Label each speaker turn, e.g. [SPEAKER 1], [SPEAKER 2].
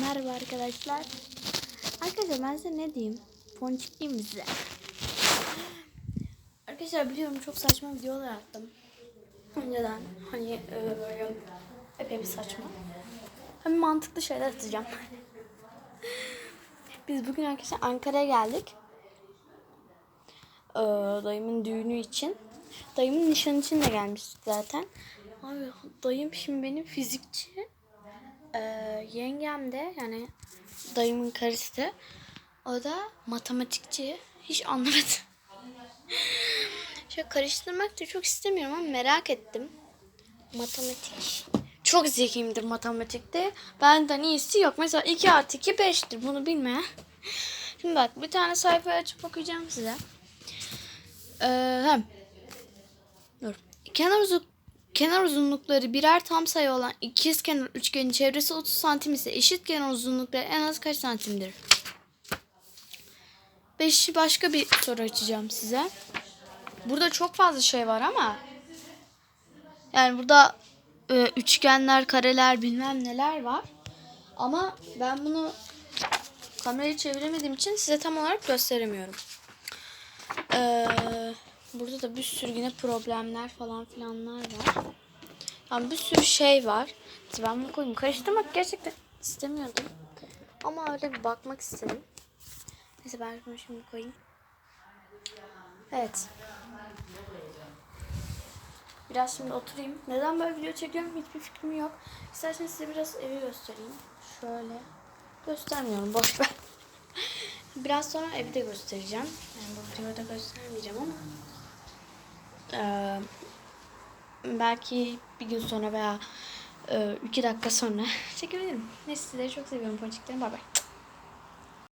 [SPEAKER 1] Merhaba arkadaşlar. Arkadaşlar ben size ne diyeyim? Ponçik diyeyim size? Arkadaşlar biliyorum çok saçma videolar attım. Önceden hani e, böyle epey bir saçma. Hem mantıklı şeyler atacağım. Biz bugün arkadaşlar Ankara'ya geldik. Ee, dayımın düğünü için. Dayımın nişanı için de gelmiştik zaten. Abi dayım şimdi benim fizikçi. Ee, yengem de yani dayımın karısı o da matematikçi. Hiç anlamadım. Şöyle karıştırmak da çok istemiyorum ama merak ettim. Matematik. Çok zekiyimdir matematikte. Benden iyisi yok. Mesela 2 artı 2 5'tir. Bunu bilmeyen. Şimdi bak bir tane sayfa açıp okuyacağım size. Ee, hem. Dur. Kenar, uzun, kenar uzunlukları birer tam sayı olan ikizkenar üçgenin çevresi 30 santim ise eşit kenar uzunlukları en az kaç santimdir? Beş başka bir soru açacağım size. Burada çok fazla şey var ama yani burada e, üçgenler, kareler bilmem neler var. Ama ben bunu kamerayı çeviremediğim için size tam olarak gösteremiyorum. Ee, burada da bir sürü yine problemler falan filanlar var. Yani bir sürü şey var. Ben bunu koyayım. Karıştırmak gerçekten istemiyordum. Ama öyle bir bakmak istedim. Neyse ben bunu şimdi koyayım. Evet. Biraz şimdi oturayım. Neden böyle video çekiyorum hiçbir fikrim yok. İsterseniz size biraz evi göstereyim. Şöyle. Göstermiyorum boş ver. Biraz sonra evi de göstereceğim. Yani bu videoda göstermeyeceğim ama. Belki bir gün sonra veya e, iki dakika sonra çekebilirim. Neyse sizleri çok seviyorum ponçiklerim. Bay bay.